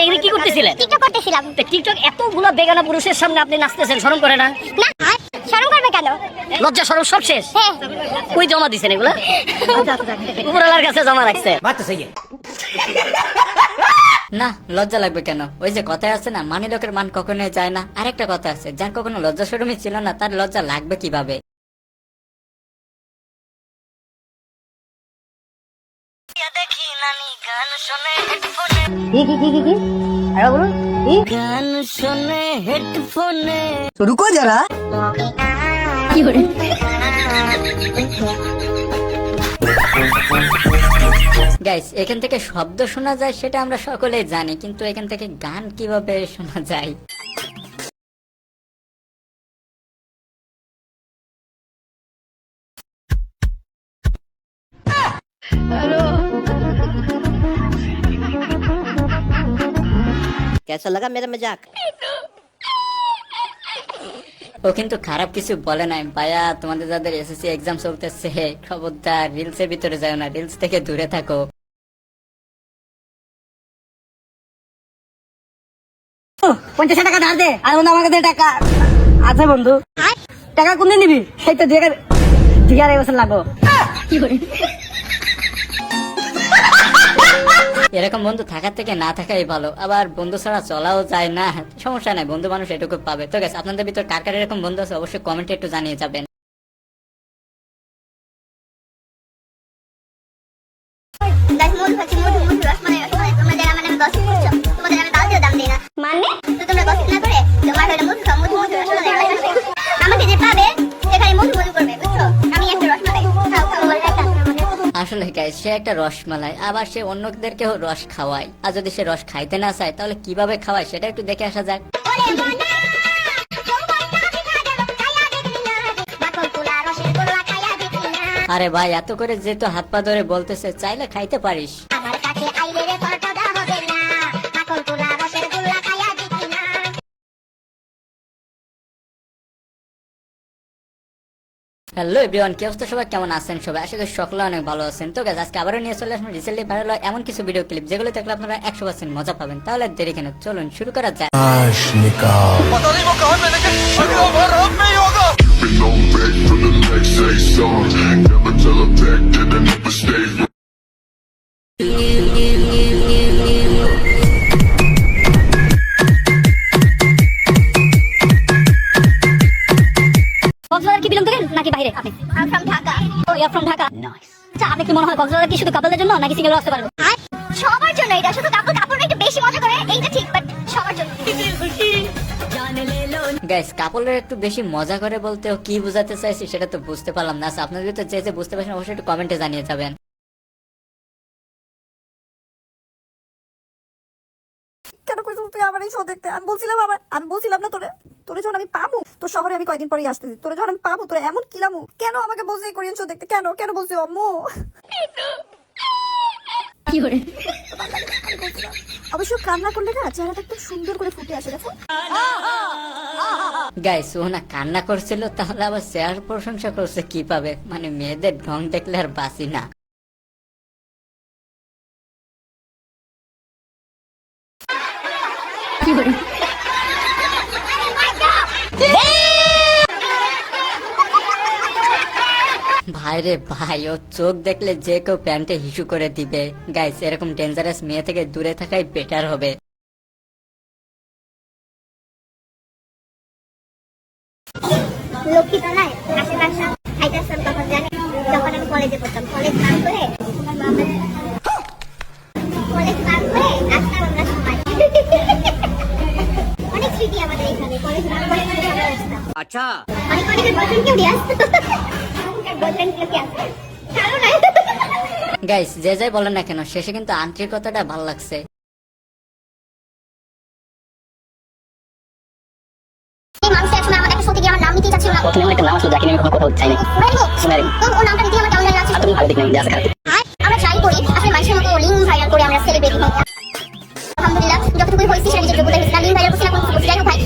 আপনি এখানে কি করতেছিলেন? টিকটক করতেছিলাম। তো টিকটক এতগুলো বেগানা পুরুষের সামনে আপনি নাচতেছেন শরম করে না? না শরম করবে কেন? লজ্জা শরম সব শেষ? হ্যাঁ। কই জমা দিছেন এগুলা? উপরওয়ালার কাছে জমা রাখছে। না লজ্জা লাগবে কেন? ওই যে কথায় আছে না মানি লোকের মান কখনোই যায় না। আরেকটা কথা আছে যার কখনো লজ্জা শরমই ছিল না তার লজ্জা লাগবে কীভাবে? গান শুনে হেডফোনে রুকো যারা গাইস এখান থেকে শব্দ শোনা যায় সেটা আমরা সকলে জানি কিন্তু এখান থেকে গান কীভাবে শোনা যায় कैसा लगा मेरा मजाक ও কিন্তু খারাপ কিছু বলে নাই ভাইয়া তোমাদের যাদের এসএসসি এক্সাম চলতেছে খবরদার রিলস এর ভিতরে যাও না রিলস থেকে দূরে থাকো পঞ্চাশ টাকা ধার দে আর বন্ধু আমার কাছে টাকা আছে বন্ধু টাকা কোনদিন নিবি সেই তো দিয়ে দিয়ে আড়াই বছর লাগবো এরকম বন্ধু থাকার থেকে না থাকাই ভালো। আবার বন্ধু ছাড়া চলাও যায় না। সমস্যা নাই, বন্ধু মানুষ এটুকু পাবে। তো গেছে আপনাদের ভিতর কার কার এরকম বন্ধু আছে অবশ্যই কমেন্টে একটু জানিয়ে যাবেন। আসলে সে একটা রসমালাই আবার সে অন্যদেরকেও রস খাওয়ায়। আর যদি সে রস খাইতে না চায় তাহলে কীভাবে খাওয়ায় সেটা একটু দেখে আসা যাক। আরে ভাই এত করে যেহেতু হাত পা ধরে বলতেছে চাইলে খাইতে পারিস। আমার কাছে আইলে রে হ্যালো এভরিওয়ান কি অবস্থা সবাই? কেমন আছেন সবাই? আশা করি সকলে অনেক ভালো আছেন। তো গাছ আজকে আবারও নিয়ে চলে আসলাম রিসেন্টলি ভাইরাল এমন কিছু ভিডিও ক্লিপ যেগুলো দেখলে আপনারা একশো পার্সেন্ট মজা পাবেন। তাহলে দেরি কেন? চলুন শুরু করা যায় Been back for the next say song. Never tell a back that I never stay. কি মনে হয় কক্সবাজার কি শুধু কাপলদের জন্য নাকি সিঙ্গেল আসতে পারবে? আর সবার জন্য এটা। শুধু কাপড় কাপড় একটু বেশি মজা করে এইটা ঠিক বাট সবার জন্য। গাইস কাপলের একটু বেশি মজা করে বলতে ও কি বুঝাতে চাইছি সেটা তো বুঝতে পারলাম না। আপনারা আপনাদের ভিতর যে যে বুঝতে পারছেন অবশ্যই একটু কমেন্টে জানিয়ে যাবেন। কেন কইছিস তুই আমার এই শো দেখতে। আমি বলছিলাম আমার আমি বলছিলাম না তোরে। তোরে যখন আমি পাবো তোর শহরে আমি কয়দিন পরেই আসতেছি। তোরে যখন আমি পাবো তোরে এমন কিলামু। কেন আমাকে বলছিস এই কোরিয়ান শো দেখতে? কেন? কেন বলছিস আম্মু অবশ্য কান্না করলে না চেহারাটা একটু সুন্দর করে ফুটে আসে দেখো। গাইস ও না কান্না করছিল তাহলে আবার শেয়ার প্রশংসা করছে কি পাবে মানে মেয়েদের ঢং দেখলে আর বাসি না। ভাইরে ভাই ও চোখ দেখলে যে কেউ প্যান্টে হিসু করে দিবে। গাইস এরকম ডেঞ্জারাস মেয়ে থেকে দূরে থাকাই বেটার হবে। লক্ষ্মী তলায় আশেপাশে খাইতেছিলাম তখন জানি যখন আমি কলেজে পড়তাম। কলেজ পার করে কলেজ পার করে আসতাম আচ্ছা। কি নাই গাইস যে যাই বলেন না কেন শেষে কিন্তু আন্তরিকতাটা ভালো লাগছে। আমার একটা নাম নিতেই চাচ্ছিল না? প্রথমে আমার একটা নাম আসলো যাকে নিয়ে আমি কখনো কথা বলতে চাইনি। রাইবো ও নামটা নিতেই আমার কেমন জানি তুমি ভালো দিক যা খারাপ আমরা ট্রাই করি আসলে মানুষের মতো লিঙ্ক ভাইরাল করে আমরা সেলিব্রিটি হই। আলহামদুলিল্লাহ যতটুকু হয়েছে সেটা নিজেকে বলে হয়েছে লিঙ্ক ভাইরাল করছি না কোনো যাই হোক ভাই।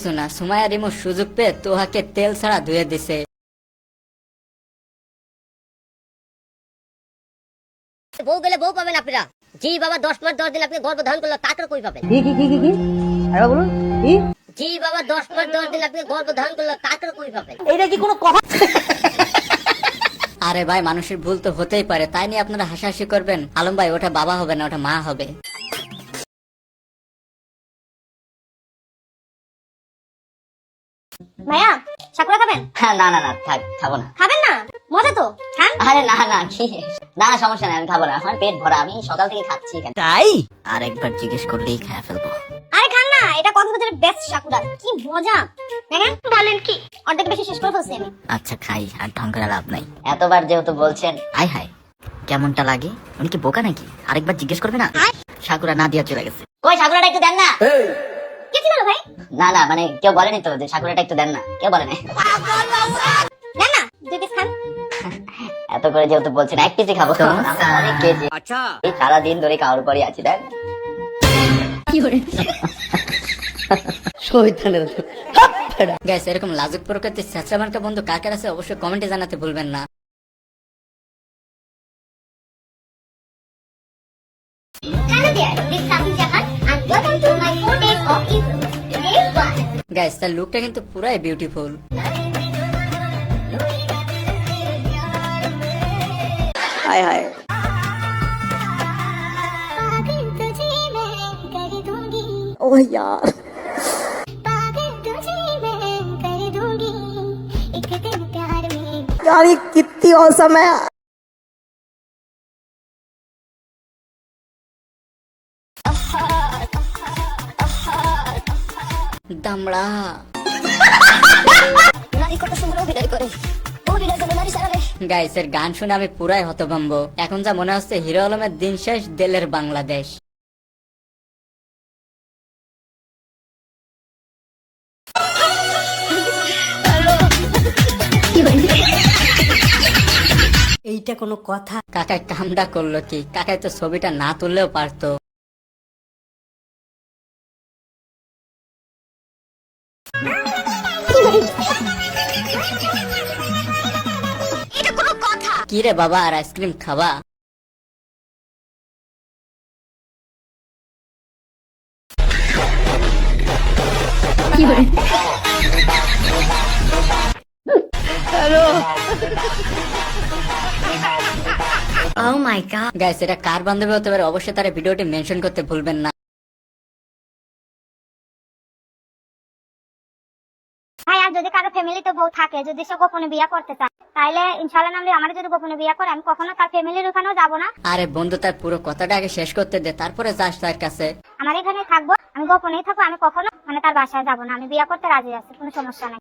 কিছু না সুমায়া রিমু সুযোগ পেয়ে তোহাকে তেল ছাড়া ধুয়ে দিছে। বউ গেলে বউ পাবেন আপনারা। জি বাবা দশ মাস দশ দিন আপনি গর্ব ধারণ করল তাকে কই পাবেন? কি কি কি কি কি? আরে বলুন কি? জি বাবা দশ মাস দশ দিন আপনি গর্ব ধারণ করল তাকে কই পাবেন? এটা কি কোনো কথা? আরে ভাই মানুষের ভুল তো হতেই পারে তাই নিয়ে আপনারা হাসাহাসি করবেন। আলম ভাই ওটা বাবা হবে না ওটা মা হবে। ভাইয়া সাকুরা খাবেন? হ্যাঁ, না না না থাক খাব না। খাবেন না? মজা তো। খান। আরে না না কি? না না সমস্যা নাই আমি খাব না। আমার পেট ভরা আমি সকাল থেকে খাচ্ছি এখানে। তাই? আর একবার জিজ্ঞেস করলেই খেয়ে ফেলব। আরে খান না এটা কক্সবাজারের বেস্ট সাকুরা কি মজা। দেখেন। বলেন কি? অর্ধেক বেশি শেষ করে ফেলছি আমি। আচ্ছা খাই আর ঢং করে লাভ নাই। এতবার যেহেতু বলছেন। আই হাই কেমনটা লাগে? উনি কি বোকা নাকি? আরেকবার জিজ্ঞেস করবে না? সাকুরা না দিয়া চলে গেছে। কই সাকুরাটা একটু দেন না। কি ভাই? না না মানে কেউ বলেনি তো যে সাকুরাটা একটু দেন না। কেউ বলেনি। দেন না দুই পিস খান। এত করে যেহেতু বলছেন এক কেজি খাব। অনেক কেজি। আচ্ছা। এই সারাদিন ধরে কাউর পরে আছি দেন শহীদানের গ্যাস এরকম লাজুক প্রকৃতির চেঁচা মার্কা বন্ধু কার কার আছে অবশ্যই কমেন্টে জানাতে ভুলবেন না। 4 days of Eid. Day 1. Gas তার লুকটা কিন্তু পুরাই বিউটিফুল হায় হায় पागल तुझे मैं कर दूंगी ও यार पागल तुझे मैं कर दूंगी एक दिन प्यार में यार ये कितनी औसम है সারাবে গাইস এর গান শুনে আমি পুরাই হতভম্ব। এখন যা মনে হচ্ছে হিরো আলমের দিন শেষ দেলের বাংলাদেশ। এইটা কোনো কথা। কাকায় কামটা করল কি? কাকায় তো ছবিটা না তুললেও পারতো। কি রে বাবা আর আইসক্রিম খাবা? ও মাই গড গাইস এটা কার বান্ধবী হতে পারে? অবশ্যই তারা ভিডিওটি মেনশন করতে ভুলবেন না। যদি কারও ফ্যামিলিতে বউ থাকে যদি সে গোপনে বিয়ে করতে চায় তাহলে ইনশাল্লাহ নামলে আমার যদি গোপনে বিয়ে করে আমি কখনো তার ফ্যামিলির ওখানেও যাব না। আরে বন্ধু তার পুরো কথাটা আগে শেষ করতে দে তারপরে যাস তার কাছে। আমার এখানে থাকব আমি গোপনেই থাকব আমি কখনো মানে তার বাসায় যাব না আমি বিয়ে করতে রাজি আছি কোনো সমস্যা নাই।